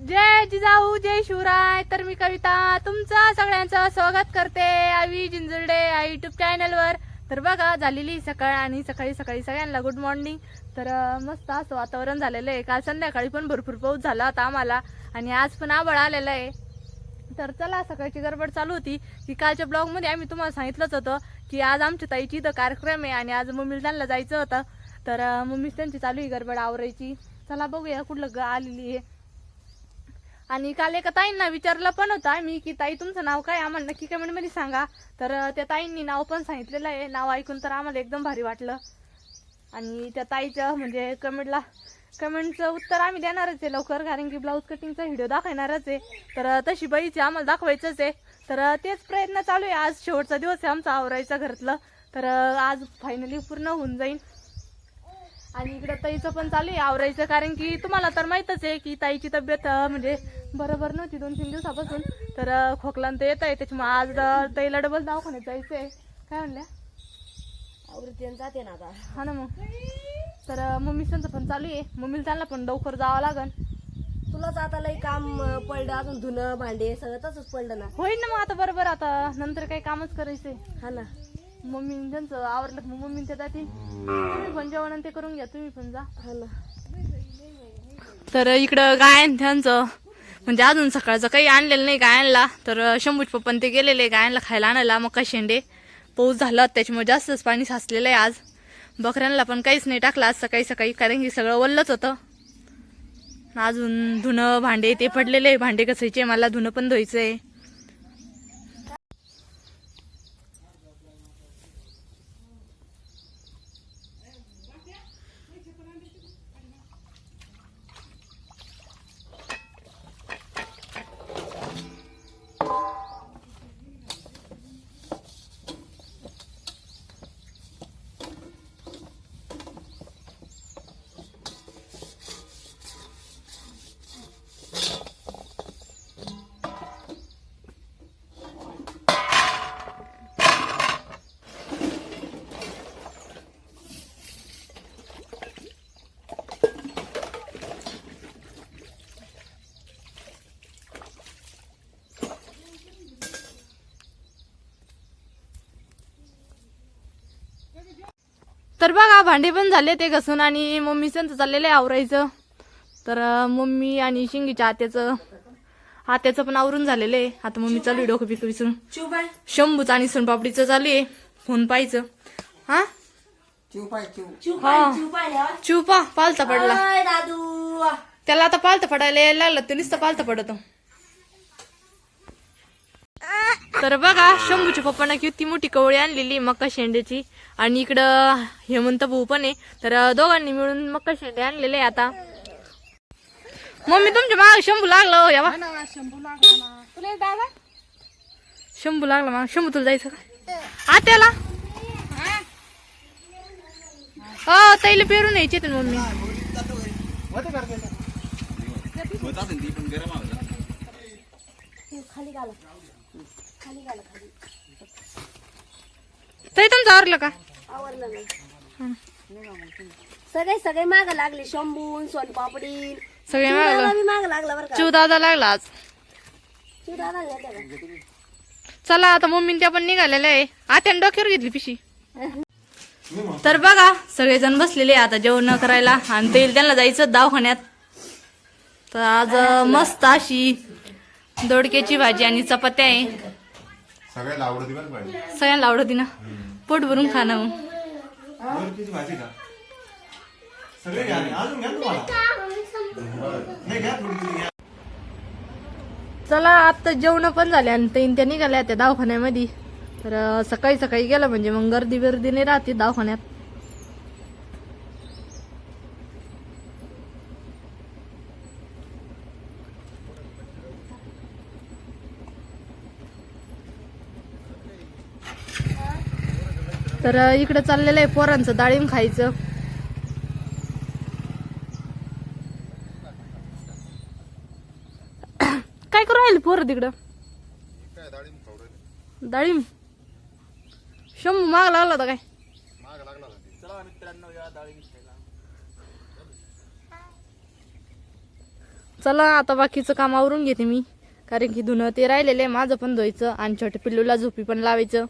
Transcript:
जय जिजाऊ जय शिवराय. तर मी कविता तुमचं सगळ्यांचं स्वागत करते आवी जिंजुर्डे या युट्यूब चॅनलवर तर बघा झालेली सकाळ आणि सकाळी सकाळी सगळ्यांना गुड मॉर्निंग तर मस्त असं वातावरण झालेलं आहे. काल संध्याकाळी पण भरपूर पाऊस झाला होता आम्हाला आणि आज पण आबळ आलेलं आहे. तर चला सकाळची गडबड चालू होती. की कालच्या ब्लॉगमध्ये आम्ही तुम्हाला सांगितलंच होतं की आज आमच्या ताईची इथं कार्यक्रम आहे आणि आज मम्मीला त्यांना जायचं होतं. तर मम्मीच त्यांची चालू आहे गडबड आवरायची. चला बघूया कुठलं ग आलेली आहे. आणि काल एका ताईंना विचारलं पण होता मी की ताई तुमचं नाव काय? आम्हाला नक्की कमेंटमध्ये सांगा. तर त्या ताईंनी नाव पण सांगितलेलं आहे. नाव ऐकून तर आम्हाला एकदम भारी वाटलं. आणि त्या ताईचं म्हणजे कमेंटला कमेंटचं उत्तर आम्ही देणारच आहे लवकर कारण की ब्लाऊज कटिंगचा व्हिडिओ दाखवणारच आहे. तर तशी बाईची आम्हाला दाखवायचंच आहे. तर तेच प्रयत्न चालू आहे. आज शेवटचा दिवस आहे आमचा आवरायचा घरातलं. तर आज फायनली पूर्ण होऊन जाईल आणि इकडं ताईचं पण चालू आहे आवरायचं कारण की तुम्हाला तर माहीतच आहे की ताईची तब्येत म्हणजे बरोबर नव्हती दोन तीन दिवसापासून. तर खोकला आणि ते येत आहे त्याच्यामुळे आज अं, ताईला डबल दवाखान्यात जायचं आहे काय म्हणल्या? आवृत्ती जाते ना आता. हा ना मग. तर मम्मीचं पण चालू आहे. मम्मीला त्यांना पण लवकर जावं लागन. तुलाच आता लई काम पडलं अजून धुणं भांडे सगळं तसंच पडलं ना. होईल ना मग आता बरोबर आता नंतर काही कामच करायचंय. हा ना. मम्मी त्यांचं आवडलं मग मम्मी त्या जाते. तुम्ही पण जेवण ते करून घ्या तुम्ही पण जा. हा ना. तर इकडं गायन त्यांचं. म्हणजे अजून सकाळचं काही आणलेलं नाही गायनला तर शंभूज पप्पन ते गेलेले गायनला खायला आणायला मका शेंडे. पाऊस झाला त्याच्यामुळे जास्तच पाणी साचलेलं आहे आज. बकऱ्यांना पण काहीच नाही टाकलं आज सकाळी सकाळी कारण की सगळं वल्लच होतं. अजून धुणं भांडे ते पडलेले आहे. भांडे कसायचे मला धुणं पण धुवायचं आहे तर बघा भांडे पण झाले ते घसून आणि मम्मीचं तर चाललेलं आहे आवरायचं. तर मम्मी आणि शिंगीच्या आत्याचं आत्याचं पण आवरून झालेलं आहे. आता मम्मी चालू आहे डोकं पिकं विसरून. शंभूचं आणि सोनपापडीचं चालू आहे. फोन पाहायचं. हा? चुपा पालता पडला. त्याला आता पालता पडायला यायला लागलं ते नुसतं पालता पडत. तर बघा शंभूच्या पप्पानं किती मोठी कवळी आणलेली मक्का शेंड्याची आणि इकडं हेमंत भाऊ पण आहे. तर दोघांनी मिळून मक्का शेंडे आणलेले आहे आता. मम्मी तुमच्या माग शंभू लागला हो यावा शंभू लागला मग. शंभू तुला जायचं का? आत्याला? हो ताईला पेरून यायचे ते मम्मी. खाली घाला. खाली घाला खाली. ताई तुमचं आवरलं का? आवरलं नाही. सगळे सगळे माग लागले. शंभून सोनपापडी सगळे मागलं माग लागला बरं का? चिव दादा लागला आज. चला आता मम्मी त्या पण निघालेल्या आहे. आत्याने डोक्यावर घेतली पिशी. तर बघा सगळेजण बसलेले आहे आता जेवण करायला. आणि ते त्यांना जायचं दवाखान्यात. तर आज मस्त अशी दोडक्याची भाजी आणि चपात्या आहे. सगळ्याला आवडती बरं पाहिजे. सगळ्यांना आवडती ना पोट भरून खाणं दोडकीची भाजी का? सगळे घ्या आणि अजून घ्या तुम्हाला. नाही घ्या थोडी थोडी घ्या. चला आता जेवण पण झाले आणि ते त्या निघाल्या त्या दवाखान्यामध्ये. तर सकाळी सकाळी गेलं म्हणजे मग गर्दी बिर्दी नाही राहते दवाखान्यात. तर इकडं चाललेलं आहे पोरांचं डाळिंब खायचं. काय करू राहिले पोरं तिकडं? डाळिंब? शंभू माग लागला होता काय? चला आता बाकीचं काम आवरून घेते मी. कारण की धुणं ते राहिलेलं आहे माझं पण धुवायचं आणि छोट्या पिल्लूला झोपी पण लावायचं.